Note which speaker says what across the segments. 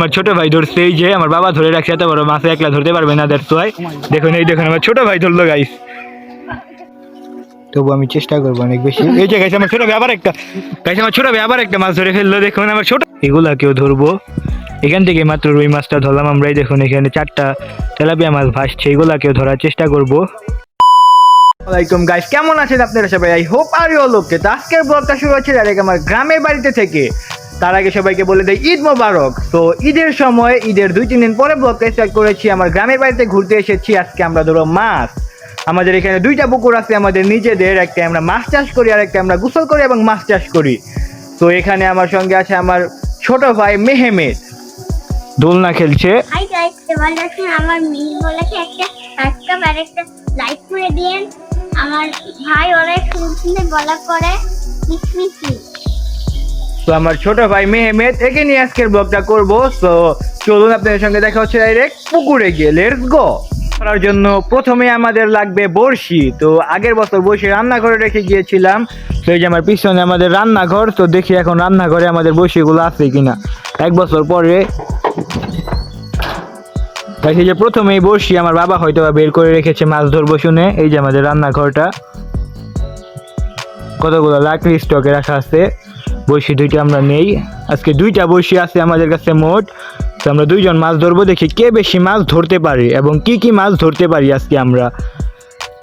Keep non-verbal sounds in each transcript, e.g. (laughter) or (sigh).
Speaker 1: আমার ছোট ভাই ধরছে, এই যে আমার বাবা ধরে রাখছে, এত বড় মাছ, একলা ধরতে পারবে না দ্যাটস ওয়াই দেখুন, এই দেখুন, আমার ছোট ভাই ধরলো গাইস তবু আমি চেষ্টা করব অনেক বেশি। এই যে গাইস আমার ছোট ভাই আবার একটা গাইস আমার ছোট ভাই আবার একটা মাছ ধরে ফেলল, দেখুন, আমার ছোট এগুলা কেউ ধরবো। এখান থেকে মাত্র রুই মাছটা ধরলাম আমরাই দেখুন, এখানে চারটা তেলাপিয়া মাছ ভাসছে এগুলা কেউ ধরার চেষ্টা করব। আসসালামাইকুম গাইস কেমন আছেন আপনারা সবাই? আই হোপ আর ইউ লোকে তো আজকের ব্লগটা শুরু হচ্ছে ডাইরেক্ট আমার গ্রামের বাড়িতে থেকে। তার আগে সবাইকে বলে দেয় ঈদ মোবারক। তো ঈদের সময়, ঈদের দুই, তিন দিন পরে ব্লগটা স্টার্ট করেছি, আমার গ্রামের বাড়িতে ঘুরতে এসেছি, আজকে আমরা ধরো মাছ। আমাদের এখানে দুইটা পুকুর আছে, আমাদের নিজেদের, একটা আমরা মাছ চাষ করি, আর একটা আমরা গোসল করি এবং মাছ চাষ করি। তো এখানে আমার সঙ্গে আছে আমার ছোট ভাই মেহেমেদ। দোলনা খেলছে।
Speaker 2: আমার ভাই অনেক সুন্দর গলা করে মিসমিসি
Speaker 1: তো আমার ছোট ভাই মেহমেদ একে নিয়ে আজকের ব্লগটা করব। তো চলুন, আপনাদের সঙ্গে দেখা হচ্ছে ডাইরেক্ট পুকুরে গিয়ে। লেটস গো করার জন্য প্রথমে আমাদের লাগবে বড়শি। তো আগের বছর বসে রান্নাঘরে রেখে গিয়েছিলাম। তো এই যে আমার পিছনে আমাদের রান্নাঘর, তো দেখি এখন রান্নাঘরে আমাদের বড়শিগুলো আছে কিনা। এক বছর পরে তাই যে প্রথমেই বসি আমার বাবা হয়তো বের করে রেখেছে মাছ ধরবো শুনে। এই যে আমাদের রান্নাঘরটা। কতগুলো লাকড়ি স্টকে রাখা আছে। বড়শি দুইটা আমরা নেই। আজকে দুইটা বড়শি আছে আমাদের কাছে মোট। তো আমরা দুইজন মাছ ধরবো, দেখি কে বেশি মাছ ধরতে পারি এবং কি কি মাছ ধরতে পারি আজকে আমরা।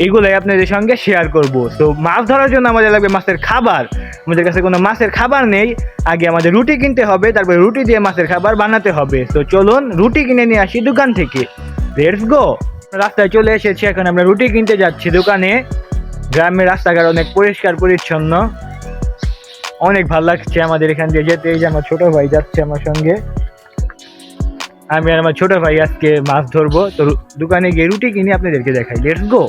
Speaker 1: এগুলাই আপনাদের সঙ্গে শেয়ার করব। তো মাছ ধরার জন্য আমাদের লাগবে মাছের খাবার। আমাদের কাছে কোনো মাছের খাবার নেই। আগে আমাদের রুটি কিনতে হবে, তারপরে রুটি দিয়ে মাছের খাবার বানাতে হবে। তো চলুন, রুটি কিনে নিয়ে আসি দোকান থেকে। লেটস গো রাস্তায় চলে এসেছি, এখন আমরা রুটি কিনতে যাচ্ছি দোকানে। গ্রামের রাস্তাঘাট অনেক পরিষ্কার, পরিচ্ছন্ন। অনেক ভালো লাগছে আমাদের এখান দিয়ে যেতে। এই যে আমার ছোট ভাই যাচ্ছে আমার সঙ্গে। আমি আর আমার ছোট ভাই আজকে মাছ ধরবো। তো দোকানে গিয়ে রুটি কিনে আপনাদেরকে দেখাই। লেটস গো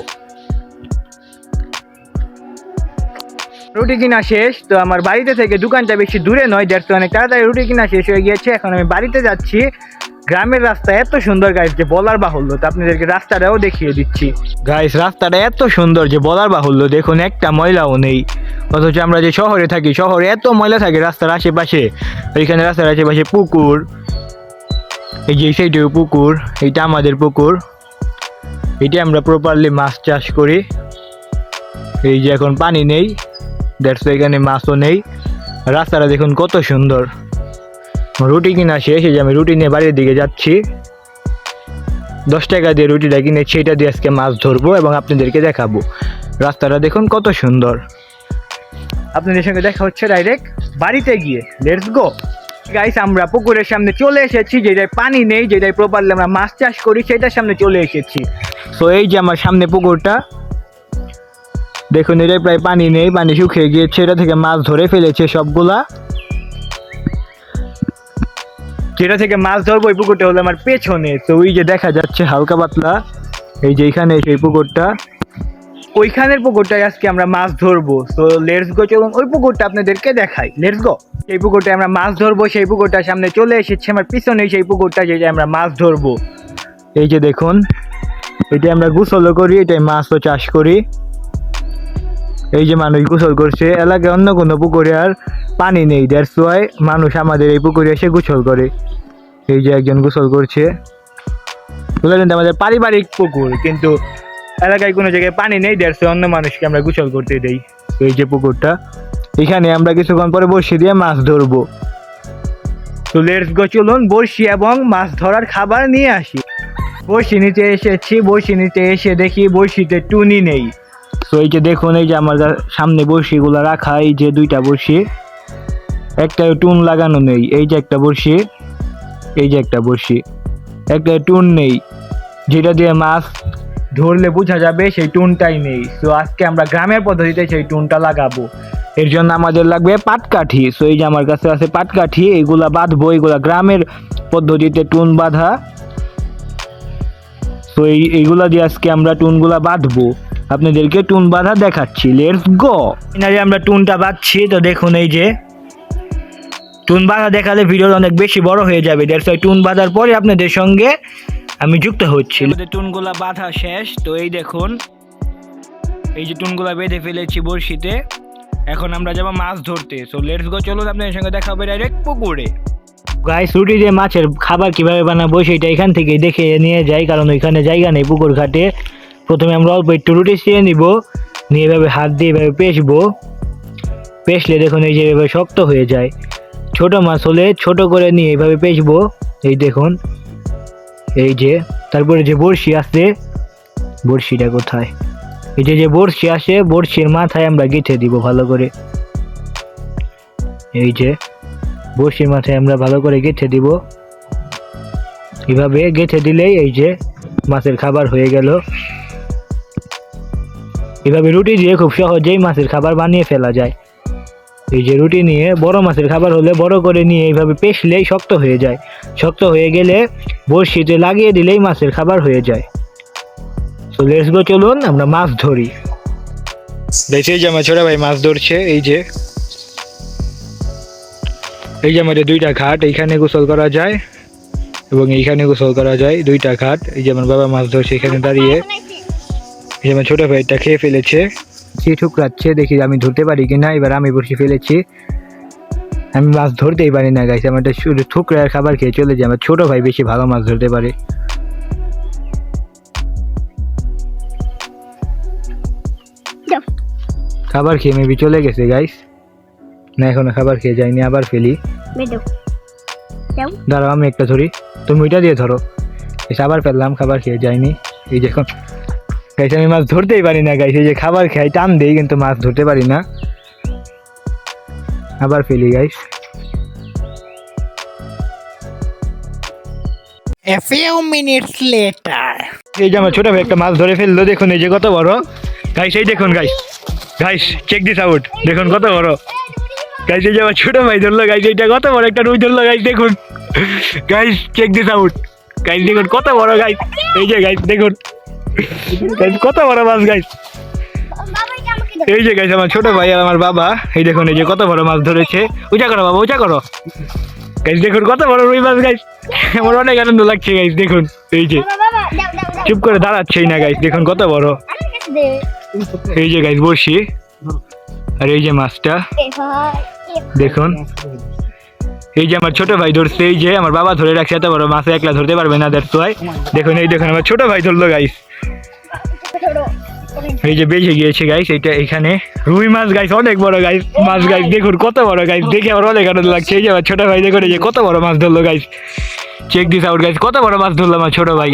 Speaker 1: রুটি কিনা শেষ। তো আমার বাড়িতে থেকে দোকানটা বেশি দূরে নয় দেড়শো অনেক তাড়াতাড়ি রুটি কিনা শেষ হয়ে গিয়েছে। এখন আমি বাড়িতে যাচ্ছি। গ্রামের রাস্তা এত সুন্দর গাইস যে বলার বাহুল্য। তো আপনাদেরকে রাস্তাটাও দেখিয়ে দিচ্ছি। গাইস রাস্তাটা এত সুন্দর যে বলার বাহুল্য। দেখুন, একটা ময়লাও নেই। অথচ আমরা যে শহরে থাকি, শহরে এত ময়লা থাকে রাস্তার আশেপাশে। ওইখানে রাস্তার আশেপাশে পুকুর। এই যে সেইটাও পুকুর, এইটা আমাদের পুকুর। এটা আমরা প্রপারলি মাছ চাষ করি। এই যে এখন পানি নেই। দ্যাটস এখানে মাছও নেই। রাস্তাটা দেখুন কত সুন্দর। রুটি কিনা শেষ, এই যে আমি রুটি নিয়ে বাড়ির দিকে যাচ্ছি। দশ টাকা দিয়ে রুটিটা কিনে সেইটা দিয়ে আজকে মাছ ধরবো এবং আপনাদেরকে দেখাবো। রাস্তাটা দেখুন কত সুন্দর। আপনাদের সঙ্গে দেখা হচ্ছে ডাইরেক্ট বাড়িতে গিয়ে। লেটস গো গাইস আমরা পুকুরের সামনে চলে এসেছি যেটায় পানি নেই যেটায় প্রপারলি আমরা মাছ চাষ করি, সেটার সামনে চলে এসেছি। তো এই যে আমার সামনে পুকুরটা। দেখুন এটায় প্রায় পানি নেই, পানি শুকিয়ে গিয়েছে, এটা থেকে মাছ ধরে ফেলেছে সবগুলা। যেটা থেকে মাছ ধরবো ওই পুকুরটা হলো আমার পেছনে। তো ওই যে দেখা যাচ্ছে হালকা পাতলা, এই যে এখানে সেই পুকুরটা। ওইখানের পুকুরটায় আজকে আমরা মাছ ধরবো। তো লেটস গো চলুন, ওই পুকুরটা আপনাদেরকে দেখাই। লেটস গো সেই পুকুরটায় আমরা মাছ ধরবো, সেই পুকুরটার সামনে চলে এসেছে। আমার পিছনে সেই পুকুরটা যেটা আমরা মাছ ধরবো। এই যে দেখুন এটা আমরা গোসলও করি, এটাই মাছও চাষ করি। এই যে মানুষ গোসল করছে, এলাকায় অন্য কোনো পুকুরে আর পানি নেই। দ্যাটস ওয়াই মানুষ আমাদের এই পুকুরে এসে গোসল করে। এই যে একজন গোসল করছে। এগুলো কিন্তু আমাদের পারিবারিক পুকুর, কিন্তু এলাকায় কোনো জায়গায় পানি নেই। দ্যাটস অন্য মানুষকে আমরা গোসল করতে দেই এই যে পুকুরটা। এখানে আমরা কিছুক্ষণ পরে বসি দিয়ে মাছ ধরবো। তো লেটস গো চলুন বড়শি এবং মাছ ধরার খাবার নিয়ে আসি। বড়শি নিতে এসেছি বড়শি নিতে এসে দেখি বড়শিতে টুনি নেই। তো এই যে দেখুন, এই যে আমার সামনে বড়শিগুলো রাখা, এই যে দুইটা বড়শি, একটা টুন লাগানো নেই, এই যে একটা বড়শি, এই যে একটা বড়শি, একটা টুন নেই। যেটা দিয়ে মাছ ধরলে বোঝা যাবে সেই টুনটাই নেই। তো আজকে আমরা গ্রামের পদ্ধতিতে সেই টুনটা লাগাবো। এর জন্য আমাদের লাগবে পাটকাঠি। সো এই যে আমার কাছে আছে পাটকাঠি এইগুলা বাঁধবো এইগুলা গ্রামের পদ্ধতিতে টুন বাঁধা। তো এই এইগুলা দিয়ে আজকে আমরা টুনগুলা বাঁধবো। আপনাদেরকে টুন বাঁধা দেখাচ্ছি। লেটস গো এনারে আমরা টুনটা বাঁধছি তো দেখুন এই যে। টুন বাঁধা দেখালে ভিডিও অনেক বেশি বড় হয়ে যাবে। দ্যাটস ওয়াই টুন বাঁধার পরে আপনাদের সঙ্গে আমি যুক্ত হচ্ছি। টুনগুলা বাঁধা শেষ। তো এই দেখুন এই যে টুনগুলা বেঁধে ফেলেছি বড়শিতে। এখন আমরা যাব মাছ ধরতে। সো লেটস গো চলুন আপনাদের সঙ্গে দেখা হবে ডাইরেক্ট পুকুরে। গায়ে রুটি দিয়ে মাছের খাবার কীভাবে বানাবো সেটা এখান থেকে দেখে নিয়ে যাই কারণ ওইখানে জায়গা নেই পুকুর ঘাটে। প্রথমে আমরা অল্প একটু রুটি ছিঁড়ে নিব, নিয়ে এভাবে হাত দিয়ে এভাবে পেশবো পেশলে দেখুন এই যে এভাবে শক্ত হয়ে যায়। ছোট মাছ হলে ছোট করে নিয়ে এইভাবে পেশবো এই দেখুন, এই যে, তারপরে যে বড়শি আছে, বড়শিটা কোথায়? এই যে যে বড়শি আসে, বড়শির মাথায় আমরা গেঁথে দিব ভালো করে। এই যে, বড়শির মাথায় আমরা ভালো করে গেঁথে দিব। এভাবে গেঁথে দিলেই এই যে মাছের খাবার হয়ে গেল। এভাবে রুটি দিয়ে খুব সহজেই মাছের খাবার বানিয়ে ফেলা যায়। এই যে রুটি নিয়ে বড় মাছের খাবার হলে বড় করে নিয়ে এইভাবে পেশলেই শক্ত হয়ে যায়। শক্ত হয়ে গেলে বড়শিতে লাগিয়ে দিলেই মাছের খাবার হয়ে যায়। তো লেটস গো চলুন, আমরা মাছ ধরি। দেখছি যে আমার ছোট ভাই মাছ ধরছে, এই যে। এই যে আমাদের দুইটা ঘাট, এইখানে গোসল করা যায় এবং এইখানে গোসল করা যায়, দুইটা ঘাট। এই যে আমার বাবা মাছ ধরছে, এখানে দাঁড়িয়ে। এই যে আমার ছোট ভাইটা খেয়ে ফেলেছে সে ঠুকরাচ্ছে দেখি আমি ধরতে পারি কি না এবার আমি বসে ফেলেছি। আমি মাছ ধরতেই পারি না গাইছে আমার শুধু ঠুকরার খাবার খেয়ে চলে যায়। আমার ছোট ভাই বেশি ভালো মাছ ধরতে পারে। খাবার খেয়ে মেবি চলে গেছে গাইস না এখনও খাবার খেয়ে যায়নি আবার ফেলি। দাঁড়াও আমি একটা ধরি। তুমি ওইটা দিয়ে ধরো। আবার ফেললাম খাবার খেয়ে যায়নি এই যে এখন গাইস আমি মাছ ধরতেই পারি না গাইস এই যে খাবার খাই টান দেই কিন্তু মাছ ধরতে পারি না। আবার ফেলি guys.
Speaker 3: A few minutes later.
Speaker 1: এই যে আমার ছোট ভাই একটা মাছ ধরে ফেলল দেখুন এই যে কত বড়। গাইস এই দেখুন guys. Guys check this out দেখুন কত বড়। গাইস এই যে আমার ছোট ভাই ধরলো গাইস এইটা কত বড় একটা রুই ধরলো গাইস দেখুন। Guys check this out guys দেখুন কত বড় গাইস। এই যে গাইস দেখুন। কত বড় মাছ
Speaker 2: দাও
Speaker 1: এই যে গাইস আমার ছোট ভাই আমার বাবা। এই দেখুন, এই যে, কত বড় মাছ ধরেছে। উঁচা করো, বাবা, উঁচা করো। গাইস দেখুন, কত বড় রুই মাছ গাইস আমার অনেক আনন্দ লাগছে গাইস দেখুন। এই যে, চুপ করে দাঁড়াচ্ছেই না গাইস দেখুন, কত বড়। এই যে গাইস বসি। আর এই যে মাছটা, দেখুন। এই যে আমার ছোট ভাই ধরছে, এই যে আমার বাবা ধরে রাখছে, এত বড় মাছ একলা ধরতে পারবে না দ্যাটস ওয়াই দেখুন, এই দেখুন, আমার ছোট ভাই ধরলো গাইস এই যে বেজে গিয়েছে গাইস এটা এখানে। রুই মাছ গাইস অনেক বড় গাইস মাছ গাইস দেখুন, কত বড় গাইস দেখে আমার অনেক আনন্দ লাগছে। এই যে আমার ছোট ভাই, দেখুন, এই যে কত বড় মাছ ধরলো guys check this out guys কত বড় মাছ ধরলো আমার ছোট ভাই।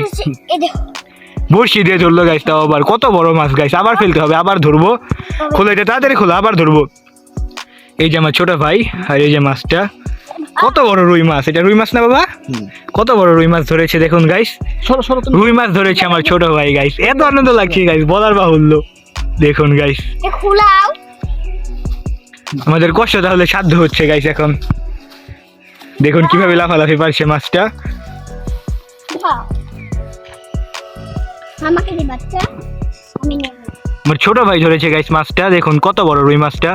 Speaker 1: বড়শি দিয়ে ধরলো গাইস তাও আবার। কত বড় মাছ গাইস আবার ফেলতে হবে, আবার ধরবো। খোলো এটা তাড়াতাড়ি খোলো, আবার ধরবো। এই যে আমার ছোট ভাই, আর এই যে মাছটা। কত বড় রুই মাছ? এটা রুই মাছ না বাবা? কত বড় রুই মাছ ধরেছে দেখুন গাইস
Speaker 3: সরো সরো
Speaker 1: রুই মাছ ধরেছে আমার ছোট ভাই গাইস এত আনন্দ লাগছে গাইস বলার বাহুল্য। দেখুন গাইস
Speaker 2: এ
Speaker 1: আমাদের কষ্ট তাহলে সাধ্য হচ্ছে গাইস এখন। দেখুন কীভাবে লাফালাফি পারছে মাছটা। আমার ছোট ভাই ধরেছে গাইস মাছটা। দেখুন কত বড় রুই মাছটা।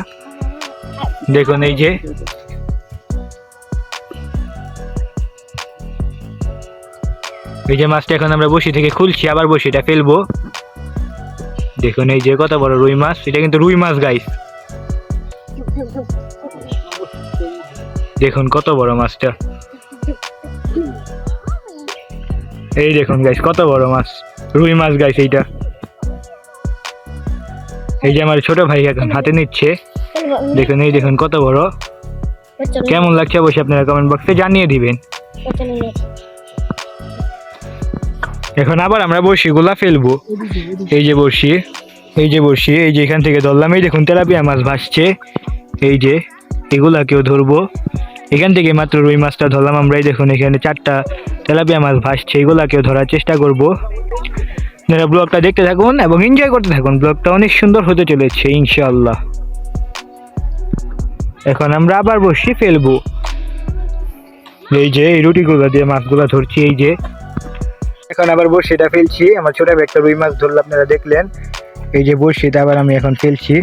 Speaker 1: দেখুন এই যে। এই যে মাছটা এখন আমরা বসি থেকে খুলছি, আবার বসিটা ফেলব। দেখুন, এই যে কত বড় রুই মাছ, এটা কিন্তু রুই মাছ গাইস দেখুন কত বড় মাছটা। এই দেখুন গাইস কত বড় মাছ, রুই মাছ গাইস এইটা। এই যে আমার ছোট ভাই এখন হাতে নিচ্ছে। দেখুন, এই দেখুন, কত বড়। কেমন লাগছে অবশ্যই আপনারা কমেন্ট বক্সে জানিয়ে দিবেন। এখন আবার আমরা বড়শিগুলা ফেলব। এই যে বড়শি, এই যে বড়শি, এই যে এখান থেকে ধরলাম, এই দেখুন তেলাপিয়া মাছ ভাসছে। এই যে এগুলা কেউ ধরবো। এখান থেকে মাত্র রুই মাছটা ধরলাম আমরা এই দেখুন এখানে চারটা তেলাপিয়া মাছ ভাসছে এগুলা কেউ ধরার চেষ্টা করব। আপনারা ব্লগটা দেখতে থাকুন এবং এনজয় করতে থাকুন। ব্লগটা অনেক সুন্দর হতে চলেছে, ইনশাআল্লাহ। এখন আমরা আবার বসি ফেলব। এই যে, এই রুটিগুলো দিয়ে মাছগুলো ধরছি, এই যে। এখন আবার বড়শিটা ফেলছি। আমার ছোট একটা রুই মাছ ধরলো, আপনারা দেখলেন। এই যে বড়শিটা আবার আমি এখন ফেলছি।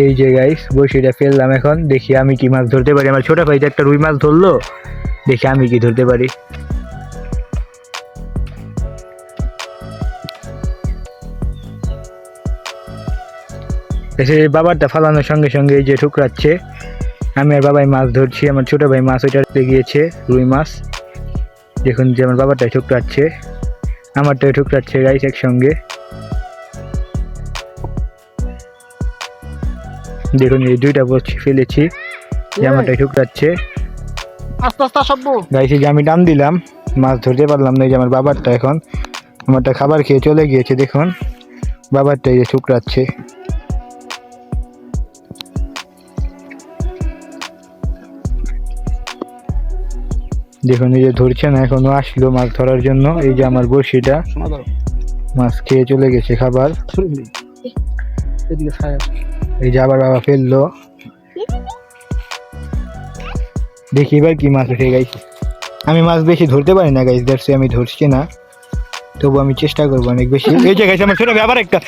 Speaker 1: এই যে গাইস বড়শিটা ফেললাম এখন। দেখি আমি কি মাছ ধরতে পারি। আমার ছোট ভাই একটা রুই মাছ ধরলো, দেখি আমি কি ধরতে পারি। বাবারটা ফালানোর সঙ্গে সঙ্গে এই যে ঠুকরাচ্ছে। আমি আর বাবাই মাছ ধরছি আমার ছোট ভাই মাছ ওইটাতে গিয়েছে রুই মাছ। দেখুন যে আমার বাবারটা ঠুকরাচ্ছে আমারটাই ঠুকরাচ্ছে গাইস একসঙ্গে। দেখুন এই দুইটা বসছি ফেলেছি যে আমারটা ঠুকরাচ্ছে।
Speaker 3: আস্তে আস্তে
Speaker 1: গাইছে যে আমি টান দিলাম মাছ ধরতে পারলাম না এই যে আমার বাবারটা এখন। আমারটা খাবার খেয়ে চলে গিয়েছে দেখুন। বাবারটা এই যে ঠুকরাচ্ছে। দেখুন এই যে ধরছে না এখনও আসলো মাছ ধরার জন্য। এই যে আমার বড়শিটা। মাছ খেয়ে চলে গেছে খাবার। এই যে আবার বাবা ফেলল। দেখি এবার কি মাছ উঠে গাইছে আমি মাছ বেশি ধরতে পারি না গাইস দ্যাটস আমি ধরছি না। তবু আমি চেষ্টা করব অনেক বেশি। (laughs) এই যে গাইছে আমার ছোট ভাই আবার একটা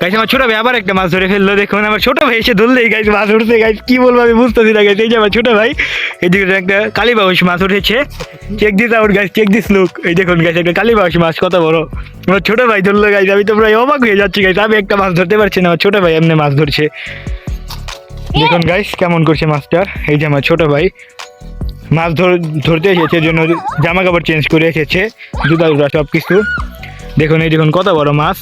Speaker 1: গাইছে আমার ছোট ভাই আবার একটা মাছ ধরে ফেলল দেখুন আমার ছোট ভাই এসে ধরলেই গাইস মাছ উঠছে গাইস কি বলব আমি বুঝতেছি না গাইস এই যে আমার ছোট ভাই এদিকে একটা কালীবাউস মাছ উঠেছে। Check this out guys check this look এই দেখুন গাইস একটা কালীবাউস মাছ কত বড়। আমার ছোট ভাই ধরলো গাইস আমি তো প্রায় অবাক হয়ে যাচ্ছি গাইস আমি একটা মাছ ধরতে পারছি না আমার ছোট ভাই এমনি মাছ ধরছে। দেখুন গাইস কেমন করছে মাছটার এই যে আমার ছোট ভাই মাছ ধর- ধরতে এসেছে জন্য জামা কাপড় চেঞ্জ করে এসেছে জুতা জুতা সব কিছু দেখুন এই দেখুন কত বড় মাছ?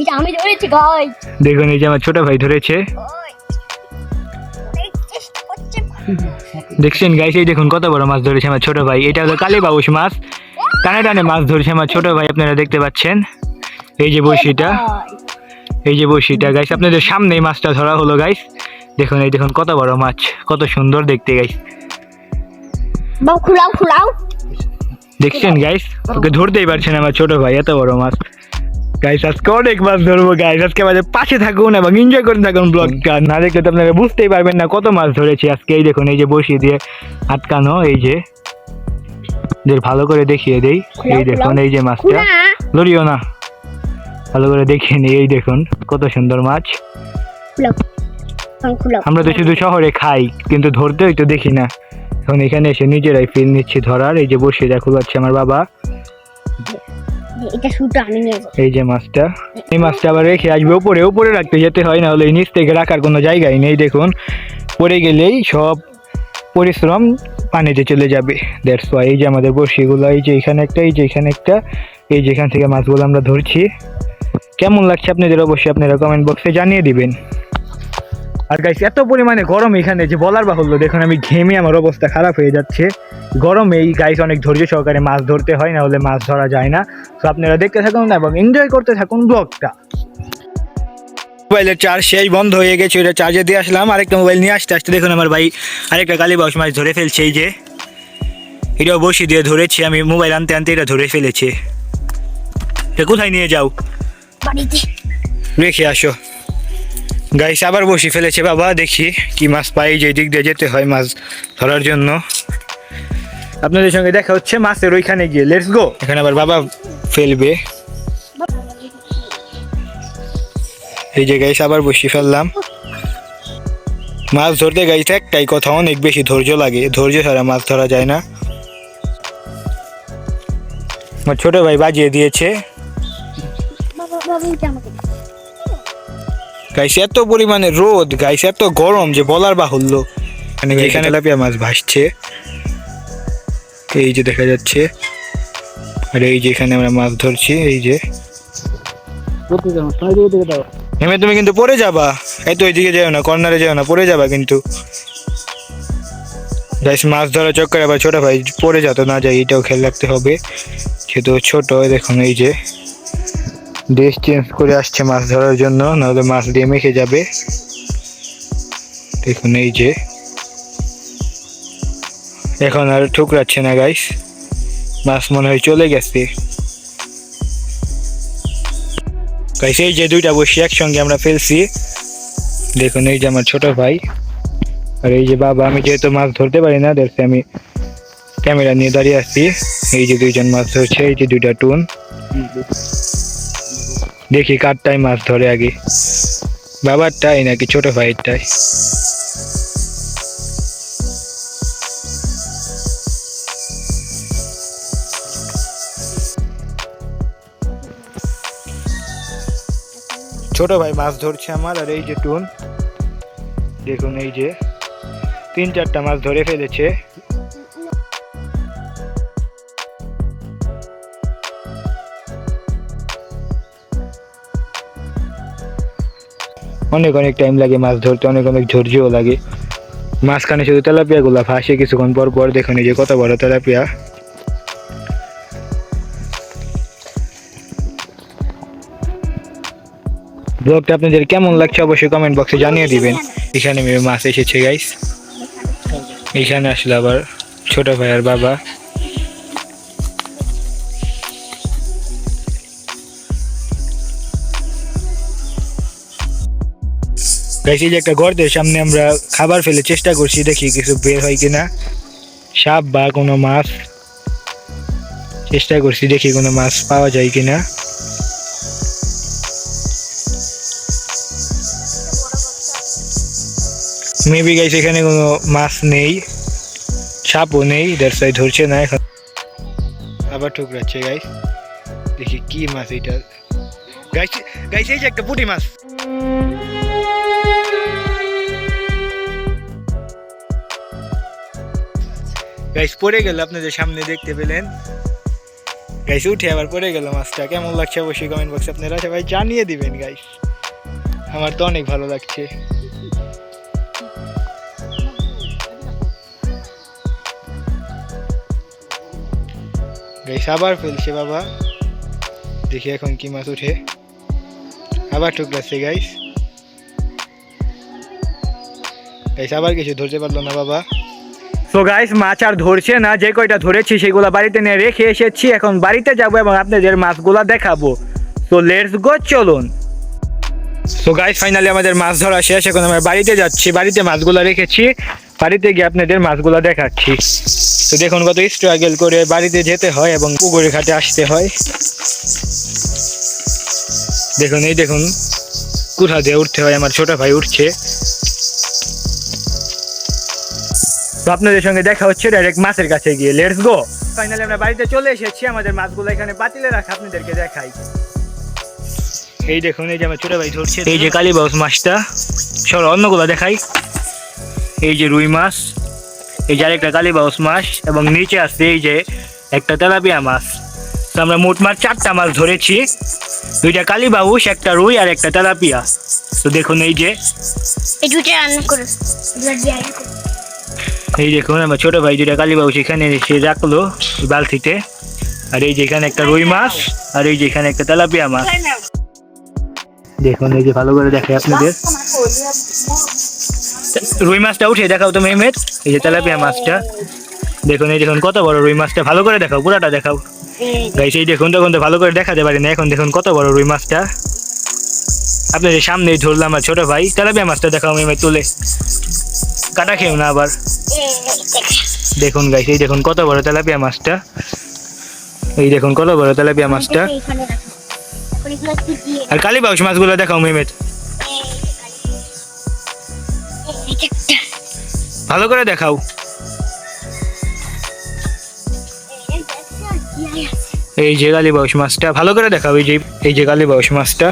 Speaker 2: এটা আমি ধরেছি গাই
Speaker 1: দেখুন এই যে আমার ছোট ভাই ধরেছে। দেখছেন গাইস এই দেখুন কত বড় মাছ ধরেছে আমার ছোট ভাই। এটা হলো কালীবাউস মাছ। টানে টানে মাছ ধরেছে আমার ছোট ভাই আপনারা দেখতে পাচ্ছেন। এই যে বড়শিটা এই যে বড়শিটা গাইস আপনাদের সামনে মাছটা ধরা হলো গাইস দেখুন এই দেখুন কত বড় মাছ কত সুন্দর দেখতে গাইস
Speaker 2: বাবু খুলাও খুলাও।
Speaker 1: দেখছেন গাইস ওকে ধরতেই পারছেন আমার ছোট ভাই এত বড় মাছ। গাইস আজকে অনেক মাছ ধরবো গাইস আজকে আমাদের পাশে থাকুন এবং এনজয় করে থাকুন ব্লগটা না দেখলে তো আপনারা বুঝতেই পারবেন না কত মাছ ধরেছি আজকে। এই দেখুন এই যে বসিয়ে দিয়ে আটকানো এই যে। ভালো করে দেখিয়ে দেই। এই দেখুন এই যে মাছটা। লড়িও না। ভালো করে দেখিয়ে নিই এই দেখুন কত সুন্দর মাছ। আমরা তো শুধু শহরে খাই কিন্তু ধরতেই তো দেখি না। এখন এখানে এসে নিজেরাই ফিল নিচ্ছি ধরার। এই যে বসে দেখো পাচ্ছে আমার বাবা।
Speaker 2: এটা শুটু আমি
Speaker 1: এই যে মাছটা। এই মাছটা আবার রেখে আসবে উপরে। উপরে রাখতে যেতে হয় না হলে নিচ থেকে রাখার কোনো জায়গায় নেই। দেখুন পড়ে গেলেই সব পরিশ্রম পানিতে চলে যাবে। দ্যাটস ওয়াই এই যে আমাদের বড়শিগুলো এই যে এখানে একটা এই যে এখানে একটা এই যে এখান থেকে মাছগুলো আমরা ধরছি। কেমন লাগছে আপনাদের? অবশ্যই আপনারা কমেন্ট বক্সে জানিয়ে দিবেন। আর গাইস এত পরিমাণে গরম এখানে যে বলার বাহুল্য দেখুন আমি ঘেমে আমার অবস্থা খারাপ হয়ে যাচ্ছে। গরমে এই গাইস অনেক ধৈর্য সহকারে মাছ ধরতে হয় না হলে মাছ ধরা যায় না। তো আপনারা দেখতে থাকুন না এবং এনজয় করতে থাকুন ব্লগটা মোবাইলের চার্জ সেই বন্ধ হয়ে গেছে ওটা চার্জে দিয়ে আসলাম আরেকটা মোবাইল নিয়ে আসতে আসতে দেখুন আমার ভাই আরেকটা কালীবাউস মাছ ধরে ফেলছে এই যে। এটাও বসি দিয়ে ধরেছি আমি মোবাইল আনতে আনতে এটা ধরে ফেলেছে। এটা কোথায় নিয়ে যাও? রেখে আসো। গাইস আবার বসি ফেলেছে বাবা, দেখি কি মাছ পাই, যে দিক দিয়ে যেতে হয় মাছ ধরার জন্য। আপনাদের সঙ্গে দেখা হচ্ছে মাছের ওইখানে গিয়ে। লেটস গো এখানে আবার বাবা ফেলবে। এই যে গাইস আবার বসি ফেললাম। মাছ ধরতে গাইস একটাই কথা, অনেক বেশি ধৈর্য লাগে। ধৈর্য ছাড়া মাছ ধরা যায় না। আমার ছোট ভাই বাজিয়ে দিয়েছে। গাইস এত পরিমাণে রোদ গাইস এত গরম যে বলার বাহুল্য। মানে এখানে লাপিয়া মাছ ভাসছে। এই যে দেখা যাচ্ছে। আর এই যে এখানে আমরা মাছ ধরছি এই যে। হেমে তুমি কিন্তু পড়ে যাবা। এই তো ওইদিকে যাও না কর্নারে যাও না পড়ে যাবা কিন্তু। গাইস মাছ ধরার চক্করে আবার ছোট ভাই পড়ে যেত না যাই এটাও খেয়াল রাখতে হবে। যেহেতু ছোট দেখুন এই যে। ড্রেস চেঞ্জ করে আসছে মাছ ধরার জন্য, নাহলে মাছ দিয়ে মেখে যাবে। দেখুন এই যে। এখন আর ঠুকরাচ্ছে না গাইস মাছ মনে হয় চলে গেছে। গাইস এই যে দুইটা বসি একসঙ্গে আমরা ফেলছি। দেখুন এই যে আমার ছোট ভাই। আর এই যে বাবা, আমি যেহেতু মাছ ধরতে পারি না, দেখছি আমি ক্যামেরা নিয়ে দাঁড়িয়ে আছি। এই যে দুইজন মাছ ধরছে, এই যে দুইটা টুন। দেখি কারটাই মাছ ধরে আগে। বাবারটাই নাকি ছোট ভাইয়েরটাই। ছোট ভাই মাছ ধরছে আমার, আর এই যে টুন। দেখুন এই যে তিন চারটা মাছ ধরে ফেলেছে। অনেক অনেক টাইম লাগে মাছ ধরতে, অনেক অনেক ধৈর্যও লাগে। মাঝখানে শুধু তেলাপিয়া গুলা ফাঁসে কিছুক্ষণ পর পর দেখুন যে কত বড় তেলাপিয়া। ব্লগটা আপনাদের কেমন লাগছে অবশ্যই কমেন্ট বক্সে জানিয়ে দিবেন। এখানে মাছ এসেছে গাইস এখানে আসলে আবার ছোট ভাইয়ার বাবা। এই যে একটা গর্তের সামনে আমরা খাবার ফেলে চেষ্টা করছি, দেখি কিছু বের হয় কিনা। সাপ বা কোনো মাছ। চেষ্টা করছি দেখি কোনো মাছ পাওয়া যায় কিনা। মেবি গাইস এখানে কোনো মাছ নেই। সাপও নেই দ্যাটস ওয়াই ধরছে না এখন। আবার ঠুকরাচ্ছে গাইস দেখি কি মাছ এটা। এই যে একটা পুঁটি মাছ। গাইস পড়ে গেল আপনাদের সামনে দেখতে পেলেন। গাইস উঠে আবার পড়ে গেল মাছটা। কেমন লাগছে অবশ্যই কমেন্ট বক্সে আপনারা সবাই জানিয়ে দিবেন গাইস আমার তো অনেক ভালো লাগছে। গাইস আবার ফেলছে বাবা। দেখি এখন কি মাছ উঠে আবার টুকরাচ্ছে গাইস গাইস আবার কিছু ধরতে পারল না বাবা। তো গাইস মাছ আর ধরছে না, যে কয়টা ধরেছি সেগুলো বাড়িতে নিয়ে রেখে এসেছি, এখন বাড়িতে যাব এবং আপনাদের মাছগুলা দেখাবো। তো লেটস গো চলুন। তো গাইস ফাইনালি আমাদের মাছ ধরা শেষ, এখন আমরা বাড়িতে যাচ্ছি, বাড়িতে মাছগুলো রেখেছি, বাড়িতে গিয়ে আপনাদের মাছগুলো দেখাচ্ছি। তো দেখুন কত স্ট্রাগল করে বাড়িতে যেতে হয় এবং পুকুরে ঘাটে আসতে হয়। দেখুন, এই দেখুন, কোথা দিয়ে উঠতে হয়, আমার ছোট ভাই উঠছে। তো আপনাদের সঙ্গে দেখা হচ্ছে ডাইরেক্ট মাছের কাছে গিয়ে। লেটস গো ফাইনালি আমরা বাড়িতে চলে এসেছি আমাদের মাছগুলো এখানে বাতিলে রাখা আপনাদেরকে দেখাই। এই দেখুন এই যে আমার ছোট ভাই ধরছে এই যে কালীবাউস মাছটা চলো অন্যগুলো দেখাই। এই যে রুই মাছ এই যে আরেকটা কালীবাউস মাছ এবং নিচে আছে এই যে একটা তেলাপিয়া মাছ। তো আমরা মোট মাছ চারটা মাছ ধরেছি। দুইটা কালীবাউস একটা রুই আর একটা তেলাপিয়া। তো দেখুন এই যে
Speaker 2: এই
Speaker 1: দেখুন আমার ছোট ভাই যেটা কালীবাবু সেখানে এসে রাখল বালতিতে। আর এই যেখানে একটা রুই মাছ, আর এই যেখানে একটা তেলাপিয়া মাছ। দেখুন, এই যে ভালো করে দেখে আপনাদের। রুই মাছটা উঠে দেখাও তো মেহমেদ, এই যে তেলাপিয়া মাছটা। দেখুন, এই দেখুন, কত বড় রুই মাছটা। ভালো করে দেখাও, পুরাটা দেখাও। গাইস এই দেখুন, তখন তো ভালো করে দেখাতে পারি না। এখন দেখুন, কত বড় রুই মাছটা। আপনাদের সামনেই ধরলাম আমার ছোট ভাই। তেলাপিয়া মাছটা দেখাও মেহমেদ তুলে। কাটা খেও না আবার। দেখুন গাইস এই দেখুন কত বড় তেলাপিয়া মাছটা। এই দেখুন কত বড় তেলাপিয়া মাছটা।
Speaker 2: আর রাখো। এখন এগুলো কি দিয়ে
Speaker 1: আর কালীবাউস মাছগুলো দেখাও
Speaker 2: একটা,
Speaker 1: ভালো করে দেখাও।
Speaker 2: এই যে
Speaker 1: যে কালীবাউস মাছটা ভালো করে দেখাও এই যে এই যে কালীবাউস মাছটা।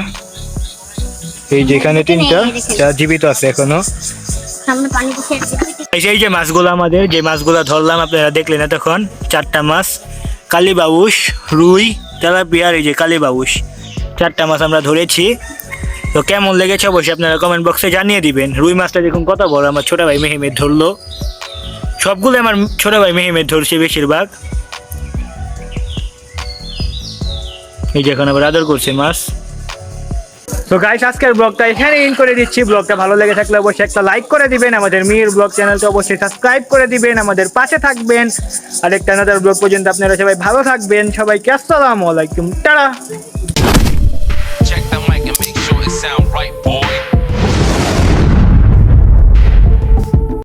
Speaker 1: এই যেখানে তিনটা যা জীবিত আছে এখনও।
Speaker 2: সামনে
Speaker 1: এই যে- মাছগুলো আমাদের, যে মাছগুলো ধরলাম আপনারা দেখলেন এতক্ষণ, চারটা মাছ কালীবাউস রুই, তেলাপিয়া, এই যে কালীবাউস চারটা মাছ আমরা ধরেছি। তো কেমন লেগেছে অবশ্যই আপনারা কমেন্ট বক্সে জানিয়ে দিবেন। রুই মাছটা দেখুন কত বড়, আমার ছোট ভাই মেহেমেদ ধরলো। সবগুলো আমার ছোট ভাই মেহেমেদ ধরছে বেশিরভাগ। এই যে এখন আবার আদর করছে মাছ। তো গাইস আজকের ব্লগটা এখানে ইন করে দিচ্ছি। ব্লগটা ভালো লেগে থাকলে অবশ্যই একটা লাইক করে দিবেন। আমাদের মির ব্লগ চ্যানেলটা অবশ্যই সাবস্ক্রাইব করে দিবেন। আমাদের পাশে থাকবেন। আর একটা নাদার ব্লগ পর্যন্ত আপনারা সবাই ভালো থাকবেন। সবাইকে আসসালামু আলাইকুম। টাটা!